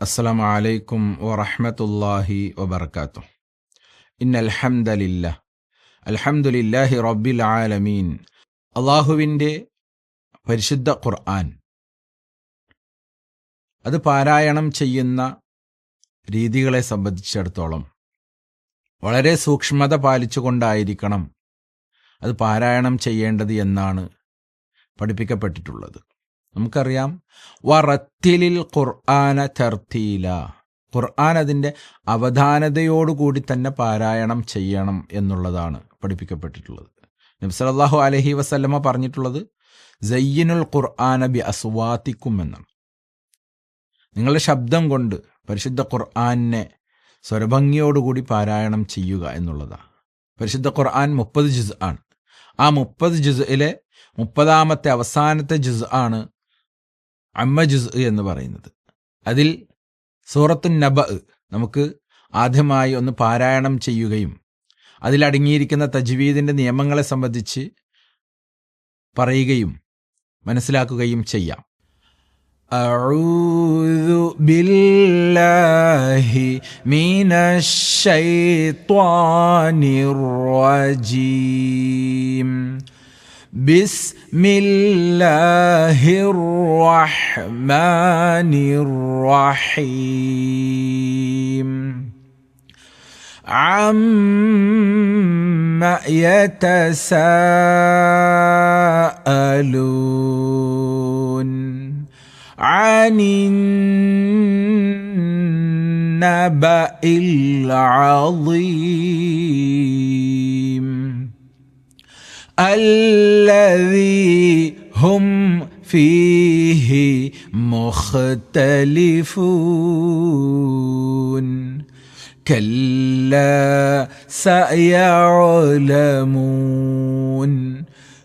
السلام عليكم ورحمة الله وبركاته إن الحمد لله الحمد لله رب العالمين അള്ളാഹുവിൻ്റെ പരിശുദ്ധ ഖുർആൻ അത് പാരായണം ചെയ്യുന്ന രീതികളെ സംബന്ധിച്ചിടത്തോളം വളരെ സൂക്ഷ്മത പാലിച്ചുകൊണ്ടായിരിക്കണം അത് പാരായണം ചെയ്യേണ്ടത് എന്നാണ് പഠിപ്പിക്കപ്പെട്ടിട്ടുള്ളത് നമുക്കറിയാം വറത്തിലിൽ ഖുർആന തർത്തീല. ഖുർആൻ അതിന്റെ അവധാനതയോടുകൂടി തന്നെ പാരായണം ചെയ്യണം എന്നുള്ളതാണ് പഠിപ്പിക്കപ്പെട്ടിട്ടുള്ളത്. നബ്സലല്ലാഹു അലഹി വസല്ലമ പറഞ്ഞിട്ടുള്ളത് ജയ്യനുൽ ഖുർആന ബി അസ്വാത്തിക്കും എന്നാണ്. നിങ്ങളുടെ ശബ്ദം കൊണ്ട് പരിശുദ്ധ ഖുർആനെ സ്വരഭംഗിയോടുകൂടി പാരായണം ചെയ്യുക എന്നുള്ളതാണ്. പരിശുദ്ധ ഖുർആൻ മുപ്പത് ജുസ് ആണ്. ആ മുപ്പത് ജുസിലെ മുപ്പതാമത്തെ അവസാനത്തെ ജുസ് ആണ് അമ്മ ജുസ് എന്ന് പറയുന്നത് അതിൽ സൂറത്തു നബ നമുക്ക് ആദ്യമായി ഒന്ന് പാരായണം ചെയ്യുകയും അതിലടങ്ങിയിരിക്കുന്ന തജ്വീദിൻ്റെ നിയമങ്ങളെ സംബന്ധിച്ച് പറയുകയും മനസ്സിലാക്കുകയും ചെയ്യാം أعوذ بالله من الشيطان الرجيم بسم الله الرحمن الرحيم. عما يتساءلون عن النبأ العظيم. الذي هم فيه مختلفون. كلا سيعلمون.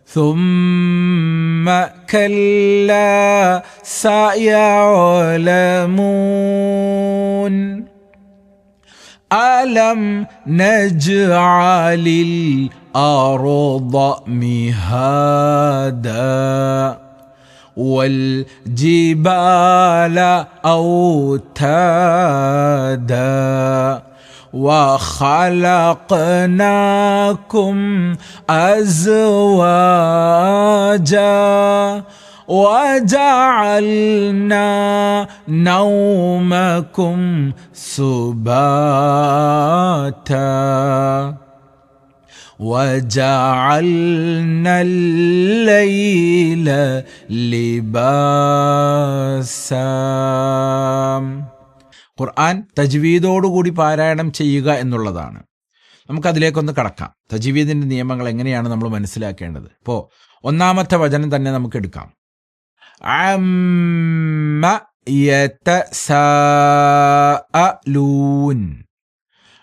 ثم كلا سيعلمون. ألم نجعل الأرض مهادا والجبال أوتادا وخلقناكم أزواجا وجعلنا نومكم سباتا وجعلنا الليل لباسا ഖുർആൻ തജ്വീദോടുകൂടി പാരായണം ചെയ്യുക എന്നുള്ളതാണ് നമുക്കതിലേക്കൊന്ന് കടക്കാം തജ്വീദിൻ്റെ നിയമങ്ങൾ എങ്ങനെയാണ് നമ്മൾ മനസ്സിലാക്കേണ്ടത് ഇപ്പോൾ ഒന്നാമത്തെ വചനം തന്നെ നമുക്ക് എടുക്കാം അമ്മ യതസാഅലൂൻ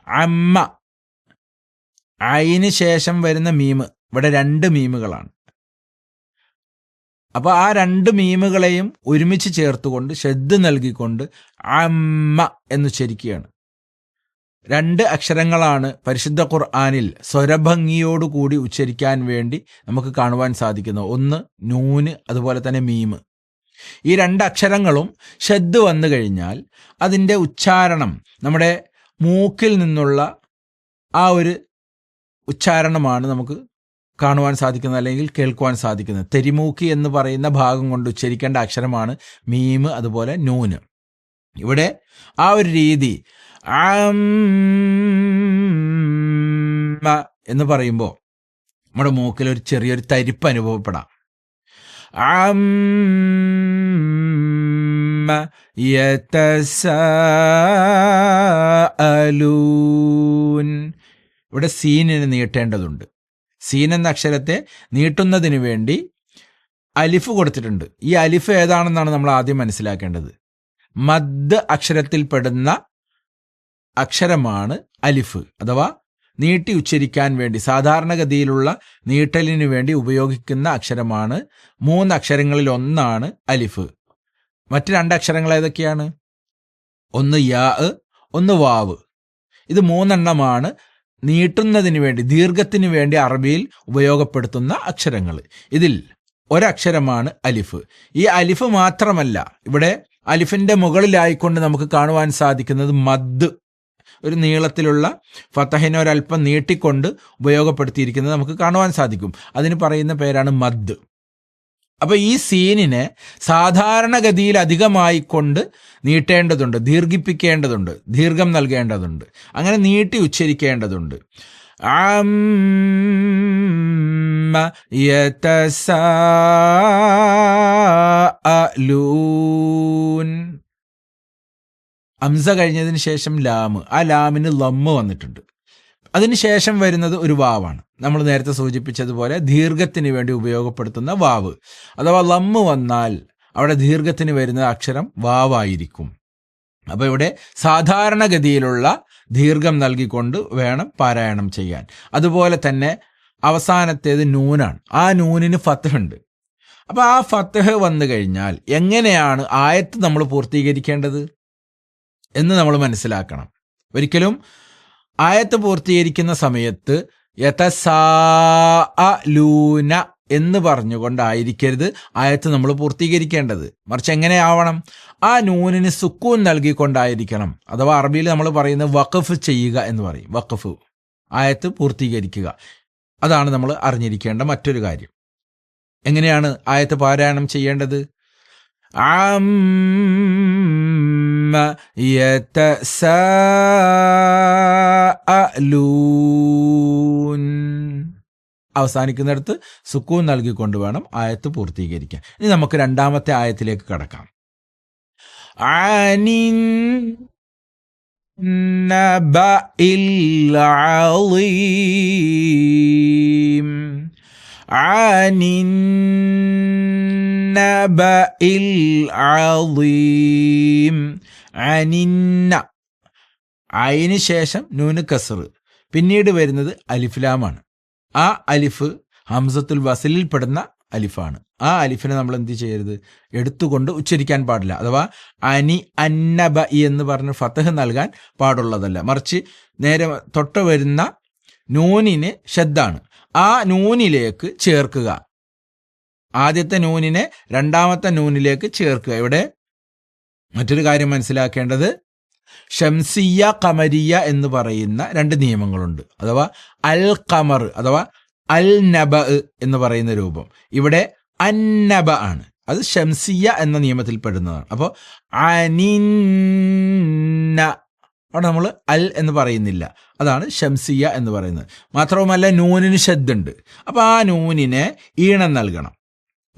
അമ്മ. അയിന് ശേഷം വരുന്ന മീമ്. ഇവിടെ രണ്ട് മീമുകളാണ്. അപ്പോൾ ആ രണ്ട് മീമുകളെയും ഒരുമിച്ച് ചേർത്തുകൊണ്ട് ശ്രദ്ധ നൽകിക്കൊണ്ട് അമ്മ എന്ന് ചരിക്കുകയാണ് രണ്ട് അക്ഷരങ്ങളാണ് പരിശുദ്ധ ഖുർആാനിൽ സ്വരഭംഗിയോടുകൂടി ഉച്ചരിക്കാൻ വേണ്ടി നമുക്ക് കാണുവാൻ സാധിക്കുന്നത്. ഒന്ന് നൂന് അതുപോലെ തന്നെ മീമ്. ഈ രണ്ട് അക്ഷരങ്ങളും ഷെദ് വന്നു കഴിഞ്ഞാൽ അതിന്റെ ഉച്ചാരണം നമ്മുടെ മൂക്കിൽ നിന്നുള്ള ആ ഒരു ഉച്ചാരണമാണ് നമുക്ക് കാണുവാൻ സാധിക്കുന്നത് അല്ലെങ്കിൽ കേൾക്കുവാൻ സാധിക്കുന്നത്. തെരിമൂക്കി എന്ന് പറയുന്ന ഭാഗം കൊണ്ട് ഉച്ചരിക്കേണ്ട അക്ഷരമാണ് മീമ് അതുപോലെ നൂന്. ഇവിടെ ആ ഒരു രീതി എന്ന് പറയുമ്പോൾ നമ്മുടെ മൂക്കിൽ ഒരു ചെറിയൊരു തരിപ്പ് അനുഭവപ്പെടാം. അമ്മ യതസാഅലൂൻ ഇവിടെ സീനിന് നീട്ടേണ്ടതുണ്ട്. സീൻ എന്ന അക്ഷരത്തെ നീട്ടുന്നതിന് വേണ്ടി അലിഫ് കൊടുത്തിട്ടുണ്ട്. ഈ അലിഫ് ഏതാണെന്നാണ് നമ്മൾ ആദ്യം മനസ്സിലാക്കേണ്ടത്. മദ് അക്ഷരത്തിൽപ്പെടുന്ന അക്ഷരമാണ് അലിഫ് അഥവാ നീട്ടി ഉച്ചരിക്കാൻ വേണ്ടി സാധാരണഗതിയിലുള്ള നീട്ടലിനു വേണ്ടി ഉപയോഗിക്കുന്ന അക്ഷരമാണ് മൂന്ന് അക്ഷരങ്ങളിൽ ഒന്നാണ് അലിഫ്. മറ്റ് രണ്ട് അക്ഷരങ്ങൾ ഏതൊക്കെയാണ്? ഒന്ന് യാ ഒന്ന് വാവ്. ഇത് മൂന്നെണ്ണമാണ് നീട്ടുന്നതിന് വേണ്ടി ദീർഘത്തിന് വേണ്ടി അറബിയിൽ ഉപയോഗപ്പെടുത്തുന്ന അക്ഷരങ്ങൾ. ഇതിൽ ഒരക്ഷരമാണ് അലിഫ്. ഈ അലിഫ് മാത്രമല്ല ഇവിടെ അലിഫിന്റെ മുകളിലായിക്കൊണ്ട് നമുക്ക് കാണുവാൻ സാധിക്കുന്നത് മദ്. ഒരു നീളത്തിലുള്ള ഫത്തഹിനെ ഒരല്പം നീട്ടിക്കൊണ്ട് ഉപയോഗപ്പെടുത്തിയിരിക്കുന്നത് നമുക്ക് കാണുവാൻ സാധിക്കും. അതിന് പറയുന്ന പേരാണ് മദ്. അപ്പോൾ ഈ സീനിനെ സാധാരണഗതിയിൽ അധികമായി കൊണ്ട് നീട്ടേണ്ടതുണ്ട് ദീർഘിപ്പിക്കേണ്ടതുണ്ട് ദീർഘം നൽകേണ്ടതുണ്ട് അങ്ങനെ നീട്ടി ഉച്ചരിക്കേണ്ടതുണ്ട്. അമ്മ യതസാഅലൂൻ അംസ കഴിഞ്ഞതിന് ശേഷം ലാമ് ആ ലാമിന് ലമ്മ് വന്നിട്ടുണ്ട്. അതിനുശേഷം വരുന്നത് ഒരു വാവാണ്. നമ്മൾ നേരത്തെ സൂചിപ്പിച്ചതുപോലെ ദീർഘത്തിന് വേണ്ടി ഉപയോഗപ്പെടുത്തുന്ന വാവ്. അഥവാ ലമ്മ് വന്നാൽ അവിടെ ദീർഘത്തിന് വരുന്ന അക്ഷരം വാവായിരിക്കും. അപ്പോൾ ഇവിടെ സാധാരണഗതിയിലുള്ള ദീർഘം നൽകിക്കൊണ്ട് വേണം പാരായണം ചെയ്യാൻ. അതുപോലെ തന്നെ അവസാനത്തേത് നൂനാണ്. ആ നൂനിന് ഫത്തഹുണ്ട് അപ്പോൾ ആ ഫത്തഹ് വന്നു കഴിഞ്ഞാൽ എങ്ങനെയാണ് ആയത്ത് നമ്മൾ പൂർത്തീകരിക്കേണ്ടത്? എന്ന് നമ്മൾ മനസ്സിലാക്കണം. ഒരിക്കലും ആയത്ത് പൂർത്തീകരിക്കുന്ന സമയത്ത് ലൂന എന്ന് പറഞ്ഞുകൊണ്ടായിരിക്കരുത് ആയത്ത് നമ്മൾ പൂർത്തീകരിക്കേണ്ടത്. മറിച്ച് എങ്ങനെയാവണം? ആ നൂനിന് സുക്കൂൻ നൽകിക്കൊണ്ടായിരിക്കണം. അഥവാ അറബിയിൽ നമ്മൾ പറയുന്ന വഖഫ് ചെയ്യുക എന്ന് പറയും. വഖഫ് ആയത്ത് പൂർത്തീകരിക്കുക. അതാണ് നമ്മൾ അറിഞ്ഞിരിക്കേണ്ട മറ്റൊരു കാര്യം. എങ്ങനെയാണ് ആയത്ത് പാരായണം ചെയ്യേണ്ടത്? അമ്മ യതസാഅലൂൻ അവസാനിക്കുന്നിടത്ത് സുക്കൂൻ നൽകിക്കൊണ്ട് വേണം ആയത്ത് പൂർത്തീകരിക്കാൻ. ഇനി നമുക്ക് രണ്ടാമത്തെ ആയത്തിലേക്ക് കടക്കാം. ആനിൻ ആനിൻ നബഇൽ അളീം അനിന്ന. അയിന് ശേഷം നൂന് കസർ പിന്നീട് വരുന്നത് അലിഫ്ലാമാണ് ആ അലിഫ് ഹംസത്തുൽ വസലിൽ പെടുന്ന അലിഫാണ്. ആ അലിഫിനെ നമ്മൾ എന്ത് ചെയ്യരുത്? എടുത്തുകൊണ്ട് ഉച്ചരിക്കാൻ പാടില്ല. അഥവാ അനി അന്നബ എന്ന് പറഞ്ഞ് ഫത്തഹ് നൽകാൻ പാടുള്ളതല്ല. മറിച്ച് നേരെ തൊട്ട് വരുന്ന നൂനിന് ഷദ്ദാണ്. ആ നൂനിലേക്ക് ചേർക്കുക. ആദ്യത്തെ നൂനിനെ രണ്ടാമത്തെ നൂനിലേക്ക് ചേർക്കുക. ഇവിടെ മറ്റൊരു കാര്യം മനസ്സിലാക്കേണ്ടത് ഷംസിയ കമരിയ എന്ന് പറയുന്ന രണ്ട് നിയമങ്ങളുണ്ട്. അഥവാ അൽ കമർ അഥവാ അൽ നബ എന്ന് പറയുന്ന രൂപം. ഇവിടെ അന്നബ ആണ്. അത് ഷംസിയ എന്ന നിയമത്തിൽ പെടുന്നതാണ് അപ്പോൾ അനിന്ന അവിടെ നമ്മൾ അൽ എന്ന് പറയുന്നില്ല. അതാണ് ഷംസിയ എന്ന് പറയുന്നത്. മാത്രവുമല്ല നൂനിന് ശബ്ദുണ്ട് അപ്പോൾ ആ നൂനിനെ ഈണം നൽകണം.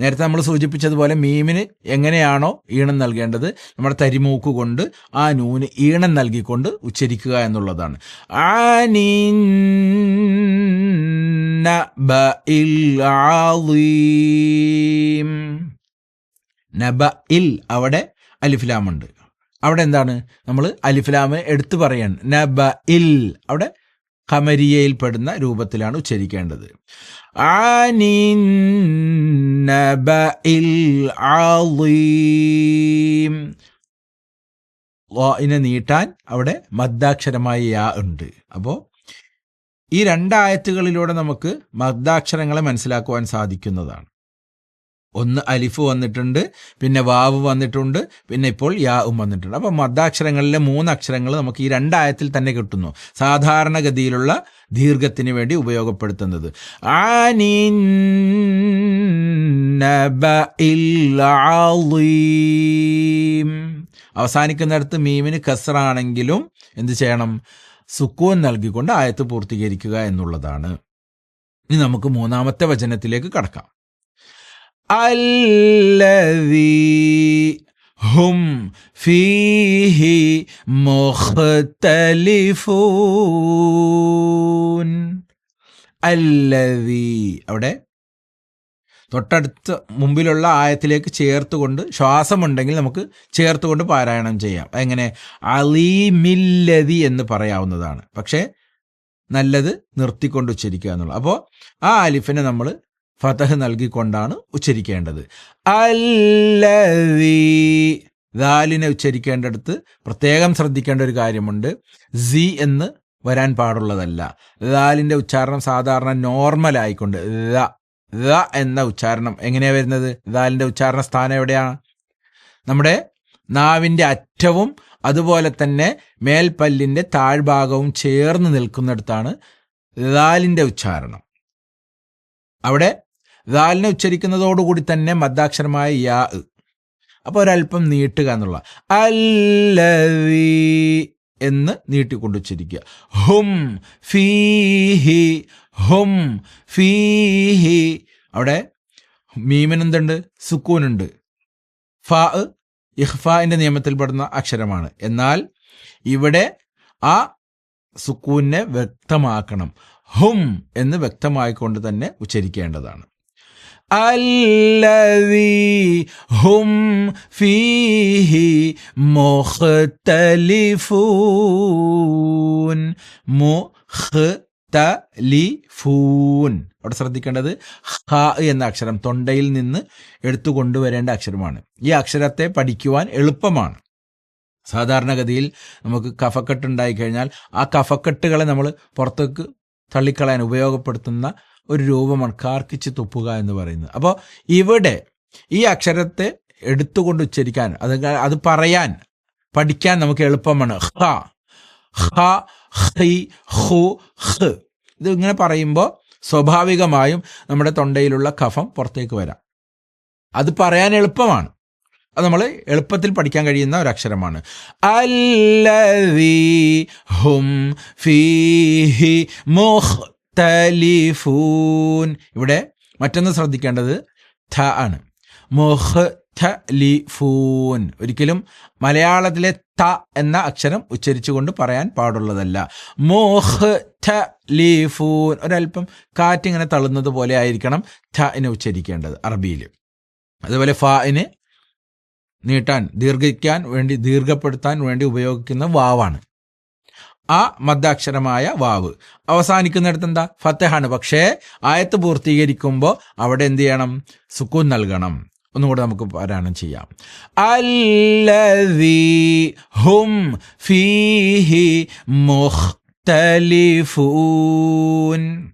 നേരത്തെ നമ്മൾ സൂചിപ്പിച്ചതുപോലെ മീമിന് എങ്ങനെയാണോ ഈണം നൽകേണ്ടത് നമ്മുടെ തരിമൂക്ക് കൊണ്ട് ആ നൂന് ഈണം നൽകിക്കൊണ്ട് ഉച്ചരിക്കുക എന്നുള്ളതാണ്. നബ ഇൽ അവിടെ അലിഫ്ലാമുണ്ട്. അവിടെ എന്താണ്? നമ്മൾ അലിഫ്ലാമ് എടുത്തു പറയാണ്. നബ ഇൽ അവിടെ കമരിയയിൽ പെടുന്ന രൂപത്തിലാണ് ഉച്ചരിക്കേണ്ടത്. ഇനെ നീട്ടാൻ അവിടെ മദ്ദാക്ഷരമായ യാ ഉണ്ട്. അപ്പോൾ ഈ രണ്ടായത്തുകളിലൂടെ നമുക്ക് മദ്ദാക്ഷരങ്ങളെ മനസ്സിലാക്കുവാൻ സാധിക്കുന്നതാണ്. ഒന്ന് അലിഫ് വന്നിട്ടുണ്ട് പിന്നെ വാവ് വന്നിട്ടുണ്ട് പിന്നെ ഇപ്പോൾ യാവും വന്നിട്ടുണ്ട്. അപ്പം മദ്ദാക്ഷരങ്ങളിലെ മൂന്ന് അക്ഷരങ്ങൾ നമുക്ക് ഈ രണ്ടായത്തിൽ തന്നെ കിട്ടുന്നു. സാധാരണഗതിയിലുള്ള ദീർഘത്തിന് വേണ്ടി ഉപയോഗപ്പെടുത്തുന്നത്. അവസാനിക്കുന്നിടത്ത് മീമിന് കസറാണെങ്കിലും എന്ത് ചെയ്യണം? സുക്കൂൻ നൽകിക്കൊണ്ട് ആയത്ത് പൂർത്തീകരിക്കുക എന്നുള്ളതാണ്. ഇനി നമുക്ക് മൂന്നാമത്തെ വചനത്തിലേക്ക് കടക്കാം. الذي هم فيه مختلفون الذي അവിടെ തൊട്ടടുത്ത് മുമ്പിലുള്ള ആയത്തിലേക്ക് ചേർത്തുകൊണ്ട് ശ്വാസമുണ്ടെങ്കിൽ നമുക്ക് ചേർത്തുകൊണ്ട് പാരായണം ചെയ്യാം എങ്ങനെ അലീമില്ലതി എന്ന് പറയാവുന്നതാണ് പക്ഷേ നല്ലത് നിർത്തിക്കൊണ്ട് ഉച്ചരിക്കുക എന്നുള്ളത് അപ്പോൾ ആ അലിഫിനെ നമ്മൾ ഫതഹ് നൽകിക്കൊണ്ടാണ് ഉച്ചരിക്കേണ്ടത്. അല്ലവി ദാലിനെ ഉച്ചരിക്കേണ്ടടുത്ത് പ്രത്യേകം ശ്രദ്ധിക്കേണ്ട ഒരു കാര്യമുണ്ട്. സി എന്ന് വരാൻ പാടുള്ളതല്ല. ദാലിന്റെ ഉച്ചാരണം സാധാരണ നോർമൽ ആയിക്കൊണ്ട് ദ ദ എന്ന ഉച്ചാരണം എങ്ങനെയാണ് വരുന്നത്? ദാലിന്റെ ഉച്ചാരണ സ്ഥാനം എവിടെയാണ് നമ്മുടെ നാവിന്റെ അറ്റവും അതുപോലെ തന്നെ മേൽപ്പല്ലിന്റെ താഴ്ഭാഗവും ചേർന്ന് നിൽക്കുന്നിടത്താണ് ദാലിന്റെ ഉച്ചാരണം. അവിടെ ദാലിനെ ഉച്ചരിക്കുന്നതോടുകൂടി തന്നെ മദ്ദാക്ഷരമായ യാ. അപ്പോൾ ഒരല്പം നീട്ടുക എന്നുള്ള. അല്ലവി എന്ന് നീട്ടിക്കൊണ്ട് ഉച്ചരിക്കുക ഹും ഫീഹി ഹും ഫീഹി. അവിടെ മീമിനെന്തുണ്ട്? സുക്കൂനുണ്ട്. ഫ നിയമത്തിൽ പെടുന്ന അക്ഷരമാണ്. എന്നാൽ ഇവിടെ ആ സുക്കൂനെ വ്യക്തമാക്കണം. ഹും എന്ന് വ്യക്തമായിക്കൊണ്ട് തന്നെ ഉച്ചരിക്കേണ്ടതാണ്. الذي هم فيه مختلفون മുഖ്തലിഫൂൻ അവിടെ ശ്രദ്ധിക്കേണ്ടത് ഹ എന്ന അക്ഷരം തൊണ്ടയിൽ നിന്ന് എടുത്തു കൊണ്ടുവരേണ്ട അക്ഷരമാണ് ഈ അക്ഷരത്തെ പഠിക്കുവാൻ എളുപ്പമാണ് സാധാരണഗതിയിൽ നമുക്ക് കഫക്കെട്ട് ഉണ്ടായിക്കഴിഞ്ഞാൽ ആ കഫക്കെട്ടുകളെ നമ്മൾ പുറത്തേക്ക് തള്ളിക്കളയാൻ ഉപയോഗപ്പെടുത്തുന്ന ഒരു രൂപമാണ് കാർക്കിച്ച് തുപ്പുക എന്ന് പറയുന്നത്. അപ്പോൾ ഇവിടെ ഈ അക്ഷരത്തെ എടുത്തുകൊണ്ട് ഉച്ചരിക്കാൻ അത് അത് പറയാൻ പഠിക്കാൻ നമുക്ക് എളുപ്പമാണ്. ഹ ഹ ഹി ഹു ഹ്. ഇത് ഇങ്ങനെ പറയുമ്പോൾ സ്വാഭാവികമായും നമ്മുടെ തൊണ്ടയിലുള്ള കഫം പുറത്തേക്ക് വരാം. അത് പറയാൻ എളുപ്പമാണ്. അത് നമ്മൾ എളുപ്പത്തിൽ പഠിക്കാൻ കഴിയുന്ന ഒരു അക്ഷരമാണ് അല്ലവി ഹും ഫീഹി ഇവിടെ മറ്റൊന്ന് ശ്രദ്ധിക്കേണ്ടത് ഥ ആണ്. മുഖ്തലിഫൂൻ. ഒരിക്കലും മലയാളത്തിലെ ത എന്ന അക്ഷരം ഉച്ചരിച്ചുകൊണ്ട് പറയാൻ പാടുള്ളതല്ല. മുഖ്തലിഫൂൻ. ഒരല്പം കാറ്റിങ്ങനെ തള്ളുന്നത് പോലെ ആയിരിക്കണം ഥ ഇനെ ഉച്ചരിക്കേണ്ടത് അറബിയിൽ അതുപോലെ ഫ ഇന് നീട്ടാൻ ദീർഘിക്കാൻ വേണ്ടി ദീർഘപ്പെടുത്താൻ വേണ്ടി ഉപയോഗിക്കുന്ന വാവാണ്. ആ മദ്ദാക്ഷരമായ വാവ്. അവസാനിക്കുന്നിടത്ത് എന്താ ഫത്തഹാണ്. പക്ഷേ ആയത്ത് പൂർത്തീകരിക്കുമ്പോൾ അവിടെ എന്ത് ചെയ്യണം? സുക്കൂൻ നൽകണം. ഒന്നുകൂടെ നമുക്ക് പാരായണം ചെയ്യാം. അല്ലവി ഹും ഫീഹി മുഖ്തലിഫൂൻ.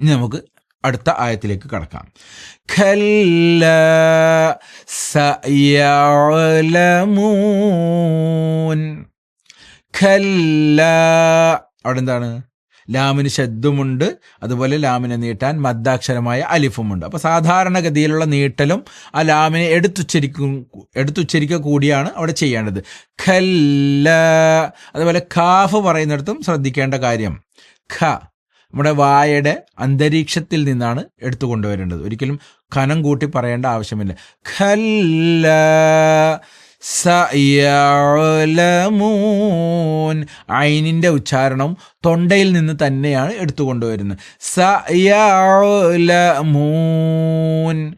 ഇനി നമുക്ക് അടുത്ത ആയത്തിലേക്ക് കടക്കാം. ഖല്ല സയലമൂൻ ഖല്ല അവിടെ എന്താണ്? ലാമിന് ശബ്ദമുണ്ട് അതുപോലെ ലാമിനെ നീട്ടാൻ മദ്ദാക്ഷരമായ അലിഫുമുണ്ട്. അപ്പോൾ സാധാരണഗതിയിലുള്ള നീട്ടലും ആ ലാമിനെ എടുത്തുച്ചരിക്കും എടുത്തുച്ചരിക്കുക കൂടിയാണ് അവിടെ ചെയ്യേണ്ടത്. ഖല്ല. അതുപോലെ ഖാഫ് പറയുന്നിടത്തും ശ്രദ്ധിക്കേണ്ട കാര്യം. ഖ. നമ്മുടെ വായയുടെ അന്തരീക്ഷത്തിൽ നിന്നാണ് എടുത്തു കൊണ്ടുവരേണ്ടത്. ഒരിക്കലും കനം കൂട്ടി പറയേണ്ട ആവശ്യമില്ല. ഖല്ല. സയലമൂൻ ഐനിന്റെ ഉച്ചാരണം തൊണ്ടയിൽ നിന്ന് തന്നെയാണ് എടുത്തുകൊണ്ടുവരുന്നത്. സയലമൂൻ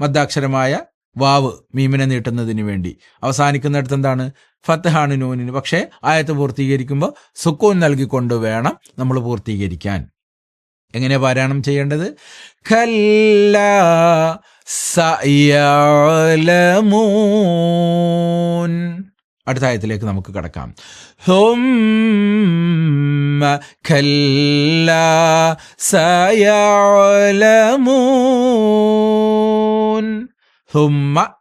മദ്ദാക്ഷരമായ വാവ് മീമിനെ നീട്ടുന്നതിന് വേണ്ടി. അവസാനിക്കുന്നിടത്ത് എന്താണ്? ഫത്തഹാണ് നൂനിന്. പക്ഷേ ആയത്ത് പൂർത്തീകരിക്കുമ്പോൾ സുക്കൂൻ നൽകിക്കൊണ്ട് വേണം നമ്മൾ പൂർത്തീകരിക്കാൻ. എങ്ങനെ പാരായണം ചെയ്യേണ്ടത്? കല്ല സയലമൂൻ അടുത്ത ആയത്തിലേക്ക് നമുക്ക് കടക്കാം. ഹും കല്ല സയലമൂൻ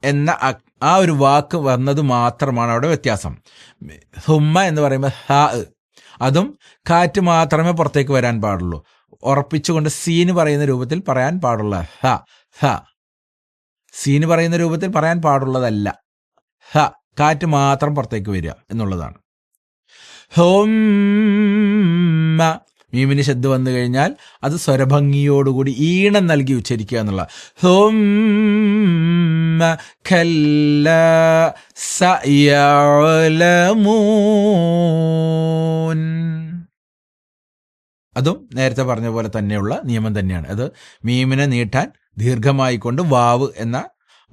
എന്ന ആ ഒരു വാക്ക് വന്നത് മാത്രമാണ് അവിടെ വ്യത്യാസം. ഹുമ്മ എന്ന് പറയുമ്പോൾ ഹ അതും കാറ്റ് മാത്രമേ പുറത്തേക്ക് വരാൻ പാടുള്ളൂ. ഉറപ്പിച്ചുകൊണ്ട് സീന് പറയുന്ന രൂപത്തിൽ പറയാൻ പാടുള്ള ഹ ഹ. സീന് പറയുന്ന രൂപത്തിൽ പറയാൻ പാടുള്ളതല്ല. ഹ കാറ്റ് മാത്രം പുറത്തേക്ക് വരിക എന്നുള്ളതാണ്. ഹോം മീമിന് ശബ്ദം വന്നു കഴിഞ്ഞാൽ അത് സ്വരഭംഗിയോടുകൂടി ഈണം നൽകി ഉച്ചരിക്കുക എന്നുള്ള. ഹോം ഖല്ല സയലമൂൻ അതും നേരത്തെ പറഞ്ഞ പോലെ തന്നെയുള്ള നിയമം തന്നെയാണ്. അത് മീമിനെ നീട്ടാൻ ദീർഘമായിക്കൊണ്ട് വാവ് എന്ന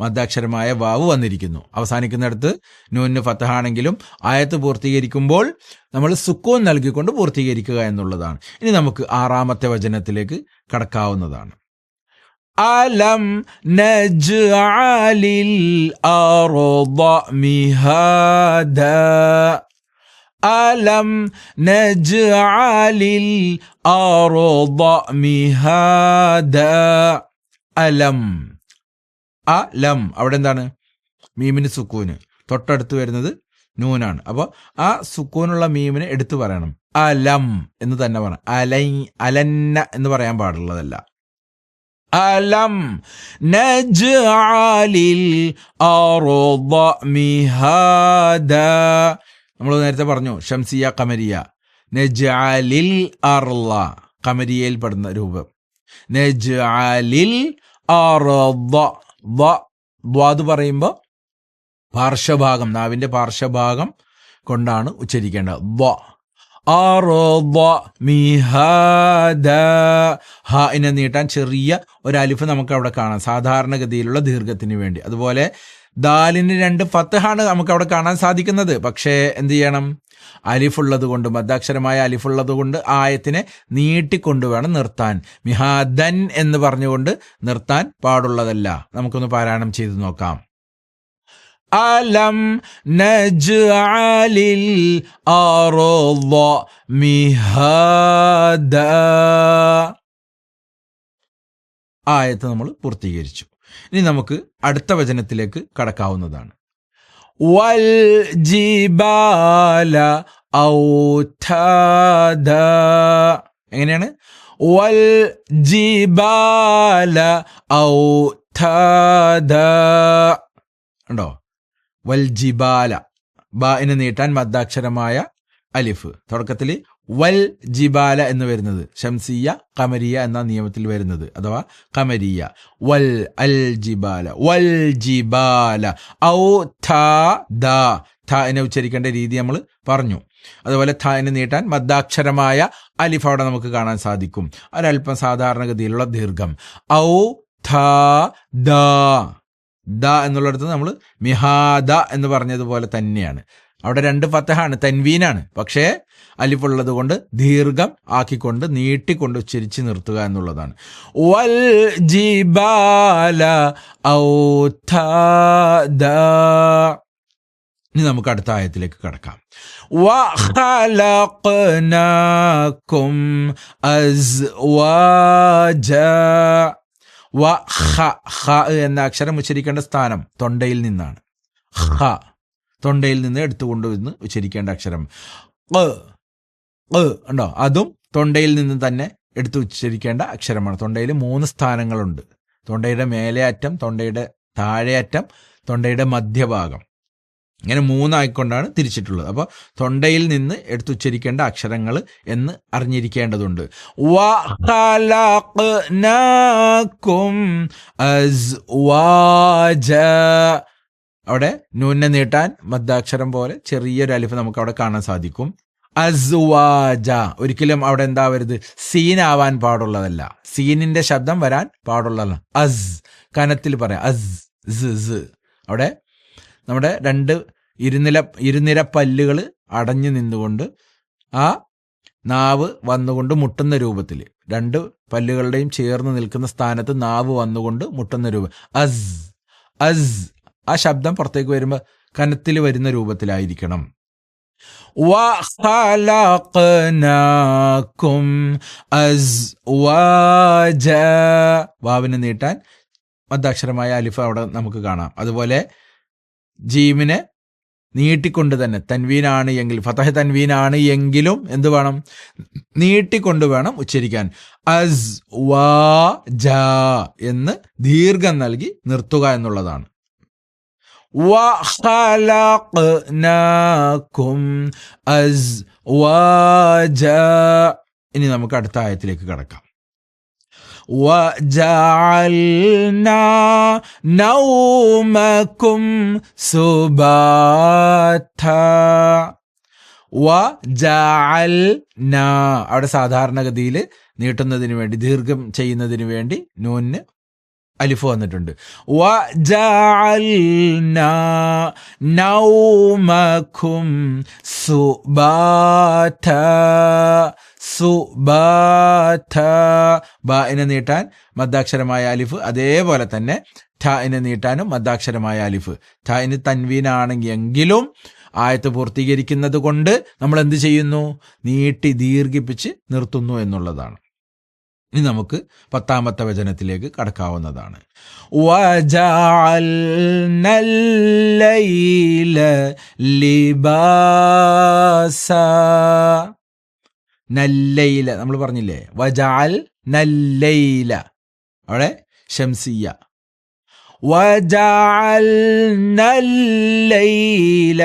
മദ്ദാക്ഷരമായ വാവ് വന്നിരിക്കുന്നു. അവസാനിക്കുന്നിടത്ത് നൂന് ഫത്തഹാണെങ്കിലും ആയത്ത് പൂർത്തീകരിക്കുമ്പോൾ നമ്മൾ സുക്കൂൻ നൽകിക്കൊണ്ട് പൂർത്തീകരിക്കുക എന്നുള്ളതാണ്. ഇനി നമുക്ക് ആറാമത്തെ വചനത്തിലേക്ക് കടക്കാവുന്നതാണ്. അലം നജ്അലിൽ അർദ മിഹാദ അലം نجعل الأرض മിഹാദ അലം അലം അവിടെ എന്താണ്? മീമിന് സുക്കൂന്. തൊട്ടടുത്ത് വരുന്നത് നൂനാണ്. അപ്പോൾ ആ സുക്കൂനുള്ള മീമിനെ എടുത്തു പറയണം. അലം എന്ന് തന്നെ പറയണം അലൈ അലന്ന എന്ന് പറയാൻ പാടുള്ളതല്ല. അലം നജ് മിഹാദ. നമ്മൾ നേരത്തെ പറഞ്ഞു ഷംസിയ കമരിയ. നജാലിൽ അർള. കമരിയയിൽ പെടുന്ന രൂപം. നജാലിൽ ദ്വാദ് പറയുമ്പോൾ പാർശ്വഭാഗം നാവിന്റെ പാർശ്വഭാഗം കൊണ്ടാണ് ഉച്ചരിക്കേണ്ടത്. ദ്വ ഇനെ നീട്ടാൻ ചെറിയ ഒരു അലിഫ് നമുക്ക് അവിടെ കാണാം. സാധാരണഗതിയിലുള്ള ദീർഘത്തിന് വേണ്ടി. അതുപോലെ ദാലിന് രണ്ട് ഫത്തഹാണ് നമുക്ക് അവിടെ കാണാൻ സാധിക്കുന്നത്. പക്ഷേ എന്ത് ചെയ്യണം? അലിഫുള്ളത് കൊണ്ട് മദ്ദാക്ഷരമായ അലിഫുള്ളത് കൊണ്ട് ആയത്തിനെ നീട്ടിക്കൊണ്ട് വേണം നിർത്താൻ. മിഹാദൻ എന്ന് പറഞ്ഞുകൊണ്ട് നിർത്താൻ പാടുള്ളതല്ല. നമുക്കൊന്ന് പാരായണം ചെയ്തു നോക്കാം. അലം മിഹാദ. ആയത്ത് നമ്മൾ പൂർത്തീകരിച്ചു. ഇനി നമുക്ക് അടുത്ത വചനത്തിലേക്ക് കടക്കാവുന്നതാണ്. വൽ ജിബാല ഔദ എങ്ങനെയാണ്? വൽ ജിബാല ഔദ ഉണ്ടോ? വൽ ജിബാല. ബാഇനെ നീട്ടാൻ മദ്ദാക്ഷരമായ അലിഫ്. തുടക്കത്തിൽ വൽ ജിബാല എന്ന് വരുന്നത്. ഷംസിയ കമരിയ എന്ന നിയമത്തിൽ വരുന്നത്. അഥവാ കമരിയ വൽ അൽ ജിബാല. വൽ ജിബാല. ഔ ഥ എന്നെ ഉച്ചരിക്കേണ്ട രീതി നമ്മൾ പറഞ്ഞു. അതുപോലെ ഥ എന്ന് നീട്ടാൻ മദ്ദാക്ഷരമായ അലിഫ് അവിടെ നമുക്ക് കാണാൻ സാധിക്കും. ഒരല്പം സാധാരണഗതിയിലുള്ള ദീർഘം. ഔ ഥ ദ എന്നുള്ളിടത്ത് നമ്മൾ മിഹാദ എന്ന് പറഞ്ഞതുപോലെ തന്നെയാണ്. അവിടെ രണ്ട് ഫത്തഹാണ് തൻവീനാണ്. പക്ഷേ അലിഫുള്ളത് കൊണ്ട് ദീർഘം ആക്കിക്കൊണ്ട് നീട്ടിക്കൊണ്ട് ഉച്ചരിച്ച് നിർത്തുക എന്നുള്ളതാണ്. വൽ ജിബാല ഔഥ ഇനി നമുക്ക് അടുത്ത ആയത്തിലേക്ക് കടക്കാം. വഖലഖനാകും അസ്വാജ. വ എന്ന അക്ഷരം ഉച്ചരിക്കേണ്ട സ്ഥാനം തൊണ്ടയിൽ നിന്നാണ്. ഹ തൊണ്ടയിൽ നിന്ന് എടുത്തുകൊണ്ട് ഉച്ചരിക്കേണ്ട അക്ഷരം. ഉണ്ടോ? അതും തൊണ്ടയിൽ നിന്ന് തന്നെ എടുത്ത് ഉച്ചരിക്കേണ്ട അക്ഷരമാണ്. തൊണ്ടയിൽ മൂന്ന് സ്ഥാനങ്ങളുണ്ട്. തൊണ്ടയുടെ മേലെ അറ്റം തൊണ്ടയുടെ താഴെ അറ്റം തൊണ്ടയുടെ മധ്യഭാഗം. ഇങ്ങനെ മൂന്നായിക്കൊണ്ടാണ് തിരിച്ചിട്ടുള്ളത്. അപ്പോൾ തൊണ്ടയിൽ നിന്ന് എടുത്തുച്ചരിക്കേണ്ട അക്ഷരങ്ങൾ എന്ന് അറിഞ്ഞിരിക്കേണ്ടതുണ്ട്. അവിടെ നൂന്നെ നീട്ടാൻ മദ്ദാക്ഷരം പോലെ ചെറിയൊരു അലിഫ് നമുക്ക് അവിടെ കാണാൻ സാധിക്കും. അസ്വാജ. ഒരിക്കലും അവിടെ എന്താ എന്താവരുത്? സീനാവാൻ പാടുള്ളതല്ല. സീനിന്റെ ശബ്ദം വരാൻ പാടുള്ളതല്ല അസ്. കനത്തിൽ പറയാം. അസ്. അവിടെ നമ്മുടെ രണ്ട് ഇരുനില ഇരുനിര പല്ലുകൾ അടഞ്ഞു നിന്നുകൊണ്ട് ആ നാവ് വന്നുകൊണ്ട് മുട്ടുന്ന രൂപത്തിൽ രണ്ട് പല്ലുകളുടെയും ചേർന്ന് നിൽക്കുന്ന സ്ഥാനത്ത് നാവ് വന്നുകൊണ്ട് മുട്ടുന്ന രൂപം. അസ്. അസ്. ആ ശബ്ദം പുറത്തേക്ക് വരുമ്പോൾ കനത്തിൽ വരുന്ന രൂപത്തിലായിരിക്കണം. വഖലഖനാകും അസ്വാജ വാവിനെ നീട്ടാൻ മദ്ദാക്ഷരമായ അലിഫ് അവിടെ നമുക്ക് കാണാം. അതുപോലെ ജീമിനെ നീട്ടിക്കൊണ്ട് തന്നെ തൻവീനാണ് എങ്കിൽ ഫതഹ തൻവീനാണ് എങ്കിലും എന്ത് വേണം? നീട്ടിക്കൊണ്ട് വേണം ഉച്ചരിക്കാൻ. അസ് വാ ജ എന്ന് ദീർഘം നൽകി നിർത്തുക എന്നുള്ളതാണ്. വഖലഖ്നാകും അസ്വാജ ഇനി നമുക്ക് അടുത്ത ആയത്തിലേക്ക് കടക്കാം وجعلنا نومكم سباتا വജഅൽന അവിടെ സാധാരണഗതിയിൽ നീട്ടുന്നതിന് വേണ്ടി ദീർഘം ചെയ്യുന്നതിന് വേണ്ടി നൂന് അലിഫ് വന്നിട്ടുണ്ട്. നൗമഖും നൗമകും സുബാത ബ ബാഇനെ നീട്ടാൻ മദ്ദാക്ഷരമായ അലിഫ് അതേപോലെ തന്നെ ഠ നീട്ടാനും മദ്ദാക്ഷരമായ അലിഫ്. ഠ ഇന് തൻവീനാണെങ്കിൽ എങ്കിലും ആയത്ത് പൂർത്തീകരിക്കുന്നത് കൊണ്ട് നമ്മൾ എന്ത് ചെയ്യുന്നു? നീട്ടി ദീർഘിപ്പിച്ച് നിർത്തുന്നു എന്നുള്ളതാണ്. ഇനി നമുക്ക് പത്താമത്തെ വചനത്തിലേക്ക് കടക്കാവുന്നതാണ്. നല്ലയില നമ്മൾ പറഞ്ഞില്ലേ? വജാൽ നല്ലയില അവിടെ ഷംസിയ വജാൽ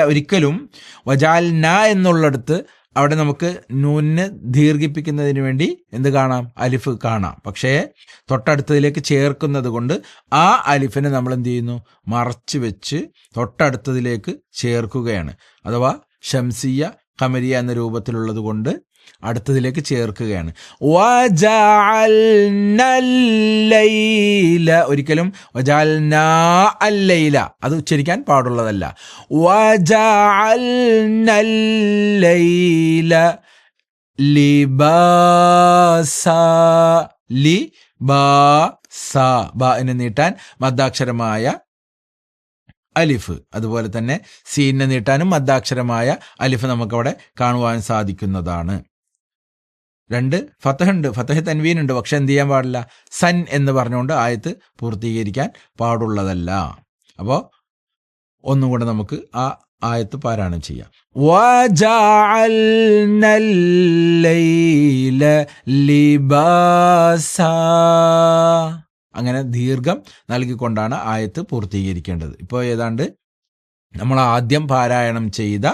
ഒരിക്കലും വജാൽ ന എന്നുള്ളടത്ത് അവിടെ നമുക്ക് നൂനിന് ദീർഘിപ്പിക്കുന്നതിന് വേണ്ടി എന്ത് കാണാം? അലിഫ് കാണാം. പക്ഷേ തൊട്ടടുത്തതിലേക്ക് ചേർക്കുന്നത് കൊണ്ട് ആ അലിഫിനെ നമ്മൾ എന്ത് ചെയ്യുന്നു? മറച്ചു വെച്ച് തൊട്ടടുത്തതിലേക്ക് ചേർക്കുകയാണ്. അഥവാ ഷംസിയ കമരിയ എന്ന രൂപത്തിലുള്ളത് കൊണ്ട് അടുത്തതിലേക്ക് ചേർക്കുകയാണ്. ഒരിക്കലും അല്ലൈല. അത് ഉച്ചരിക്കാൻ പാടുള്ളതല്ല. ലി ബാ സ ബ എന്ന് നീട്ടാൻ മദ്ദാക്ഷരമായ അലിഫ്. അതുപോലെ തന്നെ സീനെ നീട്ടാനും മദ്ദാക്ഷരമായ അലിഫ് നമുക്കവിടെ കാണുവാൻ സാധിക്കുന്നതാണ്. രണ്ട് ഫത്തഹുണ്ട് ഫത്തഹ് തൻവീനുണ്ട്. പക്ഷെ എന്ത് ചെയ്യാൻ പാടില്ല? സൻ എന്ന് പറഞ്ഞുകൊണ്ട് ആയത്ത് പൂർത്തീകരിക്കാൻ പാടുള്ളതല്ല. അപ്പോൾ ഒന്നും കൂടെ നമുക്ക് ആ ആയത്ത് പാരായണം ചെയ്യാം. ലൈല ലിബാസ. അങ്ങനെ ദീർഘം നൽകിക്കൊണ്ടാണ് ആയത്ത് പൂർത്തീകരിക്കേണ്ടത്. ഇപ്പോൾ ഏതാണ്ട് നമ്മൾ ആദ്യം പാരായണം ചെയ്ത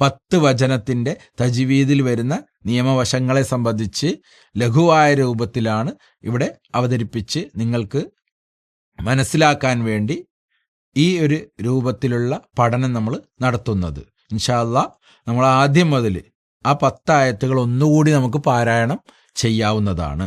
പത്ത് വചനത്തിന്റെ തജ്വീദിൽ വരുന്ന നിയമവശങ്ങളെ സംബന്ധിച്ച് ലഘുവായ രൂപത്തിലാണ് ഇവിടെ അവതരിപ്പിച്ച് നിങ്ങൾക്ക് മനസ്സിലാക്കാൻ വേണ്ടി ഈ ഒരു രൂപത്തിലുള്ള പഠനം നമ്മൾ നടത്തുന്നത്. ഇൻഷാല്ല നമ്മൾ ആദ്യം മുതൽ ആ പത്തായത്തുകൾ ഒന്നുകൂടി നമുക്ക് പാരായണം ചെയ്യാവുന്നതാണ്.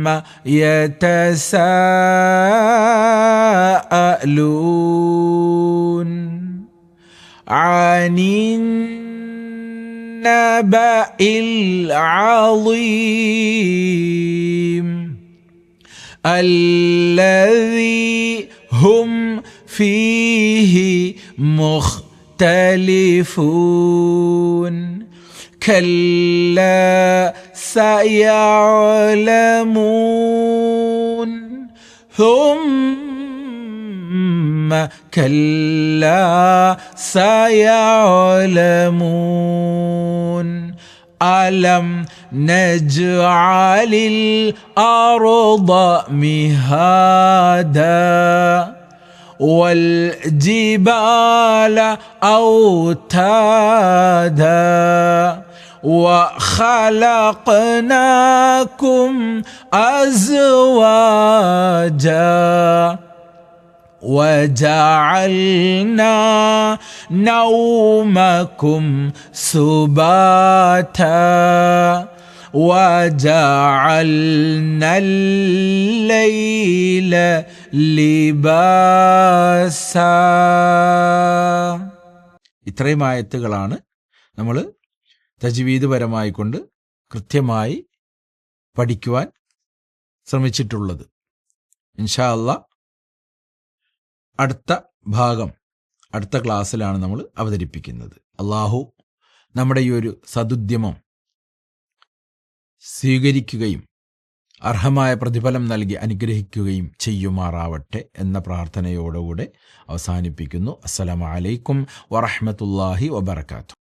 عما يتساءلون عن النبأ العظيم الذي هم فيه مختلفون كلا سيعلمون. ثم كلا سيعلمون. ألم نجعل الأرض مهادا والجبال أوتادا وخلقناكم أزواجا وجعلنا نومكم سباتا وجعلنا الليل لباسا ഇത്രയും ആയത്തുകളാണ് നമ്മൾ തജ്വീദ് പരമായി കൊണ്ട് കൃത്യമായി പഠിക്കുവാൻ ശ്രമിച്ചിട്ടുള്ളത്. ഇൻഷാ അല്ല അടുത്ത ഭാഗം അടുത്ത ക്ലാസ്സിലാണ് നമ്മൾ അവതരിപ്പിക്കുന്നത്. അള്ളാഹു നമ്മുടെ ഈ ഒരു സതുദ്യമം സ്വീകരിക്കുകയും അർഹമായ പ്രതിഫലം നൽകി അനുഗ്രഹിക്കുകയും ചെയ്യുമാറാവട്ടെ എന്ന പ്രാർത്ഥനയോടുകൂടെ അവസാനിപ്പിക്കുന്നു. അസ്സലാമലൈക്കും വറഹമത്തല്ലാഹി വബർക്കാത്തു